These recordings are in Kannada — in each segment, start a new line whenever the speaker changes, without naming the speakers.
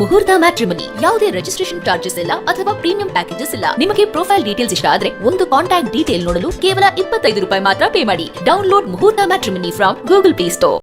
ಮುಹೂರ್ತ ಮ್ಯಾಟ್ರಿಮನಿ ಯಾವುದೇ ರಿಜಿಸ್ಟ್ರೇಷನ್ ಚಾರ್ಜಸ್ ಇಲ್ಲ ಅಥವಾ ಪ್ರೀಮಿಯಂ ಪ್ಯಾಕೇಜಸ್ ಇಲ್ಲ. ನಿಮಗೆ ಪ್ರೊಫೈಲ್ ಡೀಟೇಲ್ಸ್ ಇಷ್ಟ ಆದ್ರೆ ಒಂದು ಕಾಂಟ್ಯಾಕ್ಟ್ ಡೀಟೇಲ್ ನೋಡಲು ಕೇವಲ ಇಪ್ಪತ್ತೈದು ರೂಪಾಯಿ ಮಾತ್ರ ಪೇ ಮಾಡಿ. Download Muhurtha matrimony from Google Play Store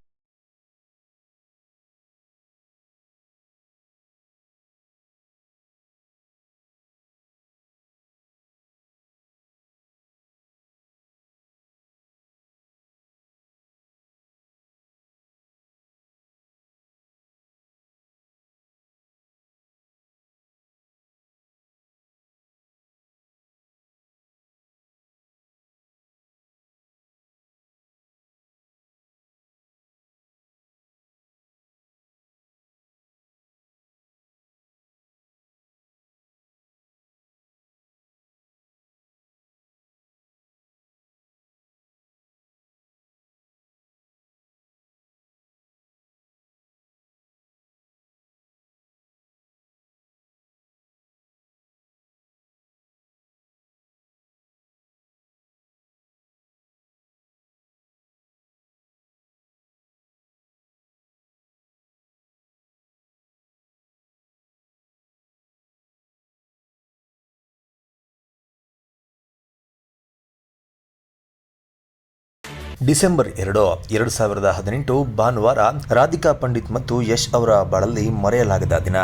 December ಎರಡು ಎರಡು ಸಾವಿರದ ಹದಿನೆಂಟು ಭಾನುವಾರ ರಾಧಿಕಾ ಪಂಡಿತ್ ಮತ್ತು ಯಶ್ ಅವರ ಬಾಳಲ್ಲಿ ಮರೆಯಲಾಗದ ದಿನ.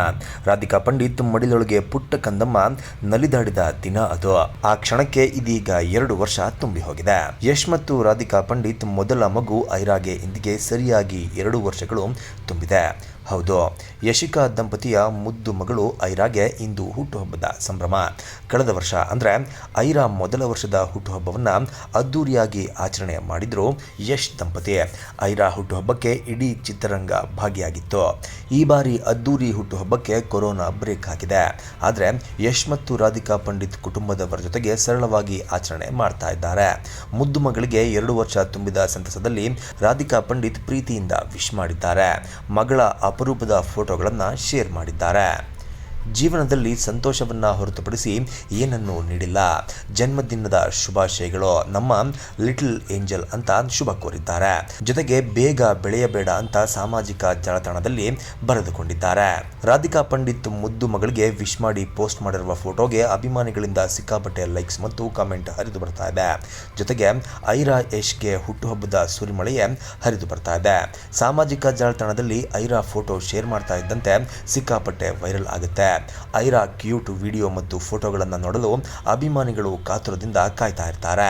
ರಾಧಿಕಾ ಪಂಡಿತ್ ಮಡಿಲೊಳಗೆ ಪುಟ್ಟ ಕಂದಮ್ಮ ನಲಿದಾಡಿದ ದಿನ ಅದು. ಆ ಕ್ಷಣಕ್ಕೆ ಇದೀಗ ಎರಡು ವರ್ಷ ತುಂಬಿ ಹೋಗಿದೆ ಯಶ್ ಮತ್ತು ರಾಧಿಕಾ ಪಂಡಿತ್ ಮೊದಲ ಮಗು ಐರಾಗೆ ಇಂದಿಗೆ ಸರಿಯಾಗಿ ಎರಡು ವರ್ಷಗಳು ತುಂಬಿದೆ. ಹೌದು. ಯಶಿಕಾ ದಂಪತಿಯ ಮುದ್ದು ಮಗಳು ಐರಾಗೆ ಇಂದು ಹುಟ್ಟುಹಬ್ಬದ ಸಂಭ್ರಮ. ಕಳೆದ ವರ್ಷ ಅಂದರೆ ಐರಾ ಮೊದಲ ವರ್ಷದ ಹುಟ್ಟುಹಬ್ಬವನ್ನು ಅದ್ದೂರಿಯಾಗಿ ಆಚರಣೆ ಮಾಡಿದ್ರು ಯಶ್ ದಂಪತಿ. ಐರಾ ಹುಟ್ಟುಹಬ್ಬಕ್ಕೆ ಇಡೀ ಚಿತ್ರರಂಗ ಭಾಗಿಯಾಗಿತ್ತು. ಈ ಬಾರಿ ಅದ್ದೂರಿ ಹುಟ್ಟುಹಬ್ಬಕ್ಕೆ ಕೊರೋನಾ ಬ್ರೇಕ್ ಹಾಕಿದೆ. ಆದರೆ ಯಶ್ ಮತ್ತು ರಾಧಿಕಾ ಪಂಡಿತ್ ಕುಟುಂಬದವರ ಜೊತೆಗೆ ಸರಳವಾಗಿ ಆಚರಣೆ ಮಾಡ್ತಾ ಇದ್ದಾರೆ. ಮುದ್ದು ಮಗಳಿಗೆ ಎರಡು ವರ್ಷ ತುಂಬಿದ ಸಂತಸದಲ್ಲಿ ರಾಧಿಕಾ ಪಂಡಿತ್ ಪ್ರೀತಿಯಿಂದ ವಿಶ್ ಮಾಡಿದ್ದಾರೆ. ಮಗಳ ಅಪರೂಪದ ಫೋಟೋಗಳನ್ನು ಶೇರ್ ಮಾಡಿದ್ದಾರೆ. ಜೀವನದಲ್ಲಿ ಸಂತೋಷವನ್ನು ಹೊರತುಪಡಿಸಿ ಏನನ್ನೂ ನೀಡಿಲ್ಲ. ಜನ್ಮದಿನದ ಶುಭಾಶಯಗಳು. ನಮ್ಮ ಲಿಟಲ್ ಏಂಜಲ್ ಅಂತ ಶುಭ ಕೋರಿದ್ದಾರೆ. ಜೊತೆಗೆ ಬೇಗ ಬೆಳೆಯಬೇಡ ಅಂತ ಸಾಮಾಜಿಕ ಜಾಲತಾಣದಲ್ಲಿ ಬರೆದುಕೊಂಡಿದ್ದಾರೆ. ರಾಧಿಕಾ ಪಂಡಿತ್ ಮುದ್ದು ಮಗಳಿಗೆ ವಿಶ್ ಮಾಡಿ ಪೋಸ್ಟ್ ಮಾಡಿರುವ ಫೋಟೋಗೆ ಅಭಿಮಾನಿಗಳಿಂದ ಸಿಕ್ಕಾಪಟ್ಟೆ ಲೈಕ್ಸ್ ಮತ್ತು ಕಾಮೆಂಟ್ ಹರಿದು ಬರ್ತಾ ಇದೆ. ಜೊತೆಗೆ ಐರಾ ಯಶ್ಗೆ ಹುಟ್ಟುಹಬ್ಬದ ಸುರಿಮಳೆಯೇ ಹರಿದು ಬರ್ತಾ ಇದೆ. ಸಾಮಾಜಿಕ ಜಾಲತಾಣದಲ್ಲಿ ಐರಾ ಫೋಟೋ ಶೇರ್ ಮಾಡ್ತಾ ಇದ್ದಂತೆ ಸಿಕ್ಕಾಪಟ್ಟೆ ವೈರಲ್ ಆಗುತ್ತೆ. ಐರಾ ಕ್ಯೂಟ್ ವಿಡಿಯೋ ಮತ್ತು ಫೋಟೋಗಳನ್ನು ನೋಡಲು ಅಭಿಮಾನಿಗಳು ಕಾತುರದಿಂದ ಕಾಯ್ತಾ ಇರ್ತಾರೆ.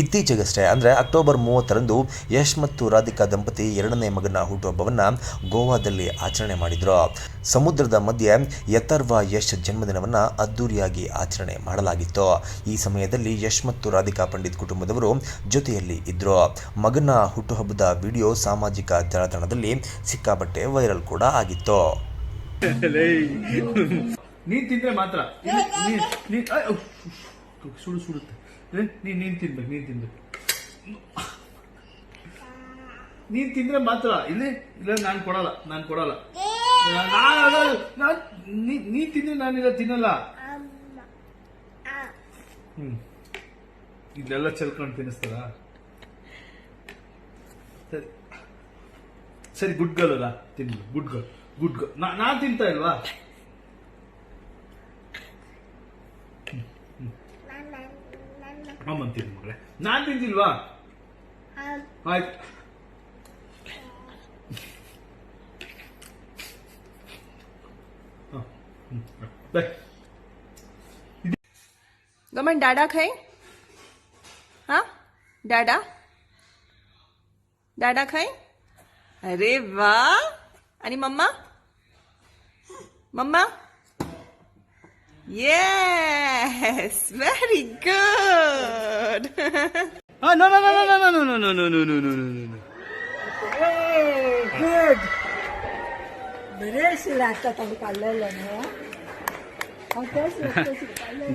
ಇತ್ತೀಚೆಗಷ್ಟೇ, ಅಂದರೆ ಅಕ್ಟೋಬರ್ ಮೂವತ್ತರಂದು ಯಶ್ ಮತ್ತು ರಾಧಿಕಾ ದಂಪತಿ ಎರಡನೇ ಮಗನ ಹುಟ್ಟುಹಬ್ಬವನ್ನು ಗೋವಾದಲ್ಲಿ ಆಚರಣೆ ಮಾಡಿದ್ರು. ಸಮುದ್ರದ ಮಧ್ಯೆ ಯಥರ್ವ ಯಶ್ ಜನ್ಮದಿನವನ್ನು ಅದ್ದೂರಿಯಾಗಿ ಆಚರಣೆ ಮಾಡಲಾಗಿತ್ತು. ಈ ಸಮಯದಲ್ಲಿ ಯಶ್ ಮತ್ತು ರಾಧಿಕಾ ಪಂಡಿತ್ ಕುಟುಂಬದವರು ಜೊತೆಯಲ್ಲಿ ಇದ್ದರು ಮಗನ ಹುಟ್ಟುಹಬ್ಬದ ವಿಡಿಯೋ ಸಾಮಾಜಿಕ ಜಾಲತಾಣದಲ್ಲಿ ಸಿಕ್ಕಾಪಟ್ಟೆ ವೈರಲ್ ಕೂಡ ಆಗಿತ್ತು.
ನೀನ್ ತಿಂದ್ರೆ ಮಾತ್ರ. ಇಲ್ಲಿ ಸುಡು ಸುಡುತ್ತೆ. ನೀನ್ ನೀನ್ ತಿನ್ಬೇಕು ನೀನ್ ತಿನ್ಬೇಕು ನೀನ್ ತಿಂದ್ರೆ ಮಾತ್ರ. ಇಲ್ಲಿ ಇಲ್ಲ ನಾನ್ ಕೊಡಲ್ಲ ನಾನ್ ಕೊಡಲ್ಲ. ನಾನ್ ಅಲ್ಲ, ನೀ- ನೀನ್ ತಿಂದ್ರೆ ನಾನಿಲ್ಲ ತಿನ್ನಲ್ಲ. ಹ್ಮ್. ಇದೆಲ್ಲ ಚೆಲ್ಕೊಂಡು ತಿನ್ನಿಸ್ತಾರ? ಸರಿ. ಸರಿ ಗುಡ್ ಗರ್ಲ್ ಅಲ್ಲ ತಿನ್ಲಿ ಗುಡ್ ಗರ್ಲ್ ಗುಡ್ ನಾನ್ ತಿಂತಾ ಇಲ್ವಾ ಅಮ್ಮ ತಿಂದು ಮಗಳೇ ನಾನ್ ತಿಂದಿಲ್ವಾ ಆಯ್ತು
ગમન ડાડા ખાઈ હા ડાડા ડાડા ખાઈ અરે વાહ અને મમ્મા mamma yes very
good no no no no no no no no no no no no no no no
good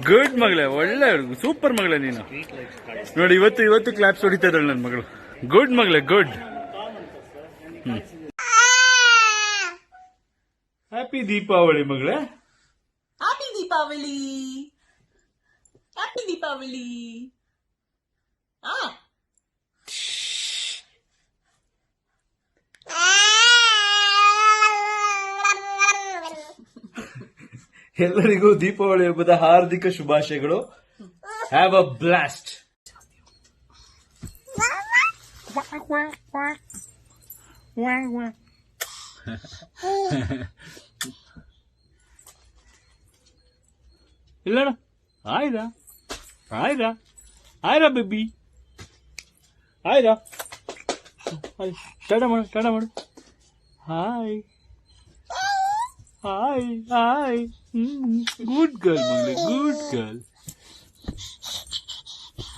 good ಮಗಳೇ ಒಳ್ಳೆ ಸೂಪರ್ ಮಗಳೇ ನೀನು ನೋಡಿ ಇವತ್ತು ಇವತ್ತು ಕ್ಲಾಪ್ಸ್ ಹೊಡಿತಾ ಇದ್ದಾಳೆ ನನ್ನ ಮಗಳು ಗುಡ್ ಮಗಳೇ ಗುಡ್ ಹ್ಮ್ ಹ್ಯಾಪಿ ದೀಪಾವಳಿ ಮಗಳೇ.
ಹ್ಯಾಪಿ ದೀಪಾವಳಿ ಹ್ಯಾಪಿ ದೀಪಾವಳಿ
ಎಲ್ಲರಿಗೂ ದೀಪಾವಳಿ ಹಬ್ಬದ ಹಾರ್ದಿಕ ಶುಭಾಶಯಗಳು. ಹ್ಯಾವ್ ಅ ಬ್ಲಾಸ್ಟ್ இல்லடா ஆயிரா ஆயிரா ஆயிரா பேபி ஆயிரா டாடா மாடு டாடா மாடு hi hi hi good girl மங்களே good girl